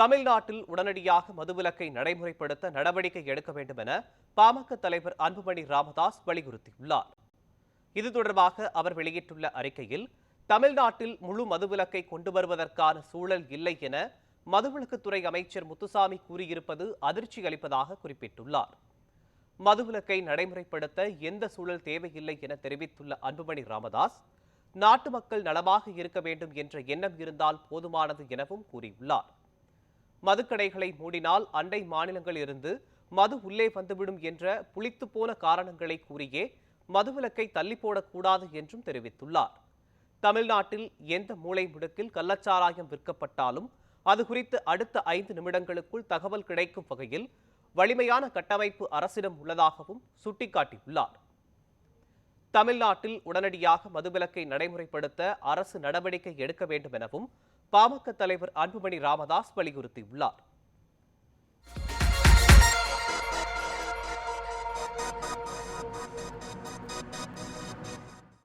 தமிழ்நாட்டில் உடனடியாக மதுவிலக்கை நடைமுறைப்படுத்த நடவடிக்கை எடுக்க வேண்டும் என பாமக தலைவர் அன்புமணி ராமதாஸ் வலியுறுத்தியுள்ளார். இது தொடர்பாக அவர் வெளியிட்டுள்ள அறிக்கையில் தமிழ்நாட்டில் முழு மதுவிலக்கை கொண்டு வருவதற்கான சூழல் இல்லை என மதுவிலக்குத்துறை அமைச்சர் முத்துசாமி கூறியிருப்பது அதிர்ச்சி அளிப்பதாக குறிப்பிட்டுள்ளார். மதுவிலக்கை நடைமுறைப்படுத்த எந்த சூழல் தேவையில்லை என தெரிவித்துள்ள அன்புமணி ராமதாஸ் நாட்டு மக்கள் நலமாக இருக்க வேண்டும் என்ற எண்ணம் இருந்தால் போதுமானது எனவும் கூறியுள்ளார். மதுக்கடைகளை மூடினால் அண்டை மாநிலங்களிலிருந்து மது உள்ளே வந்துவிடும் என்ற புளித்து போன காரணங்களை கூறியே மதுவிலக்கை தள்ளி போடக்கூடாது என்றும் தெரிவித்துள்ளார். தமிழ்நாட்டில் எந்த மூலை முடுக்கில் கள்ளச்சாராயம் விற்கப்பட்டாலும் அது குறித்து அடுத்த ஐந்து நிமிடங்களுக்குள் தகவல் கிடைக்கும் வகையில் வலிமையான கட்டமைப்பு அரசிடம் உள்ளதாகவும் சுட்டிக்காட்டியுள்ளார். தமிழ்நாட்டில் உடனடியாக மதுவிலக்கை நடைமுறைப்படுத்த அரசு நடவடிக்கை எடுக்க வேண்டும் எனவும் பாமக தலைவர் அன்புமணி ராமதாஸ் வலியுறுத்தியுள்ளார்.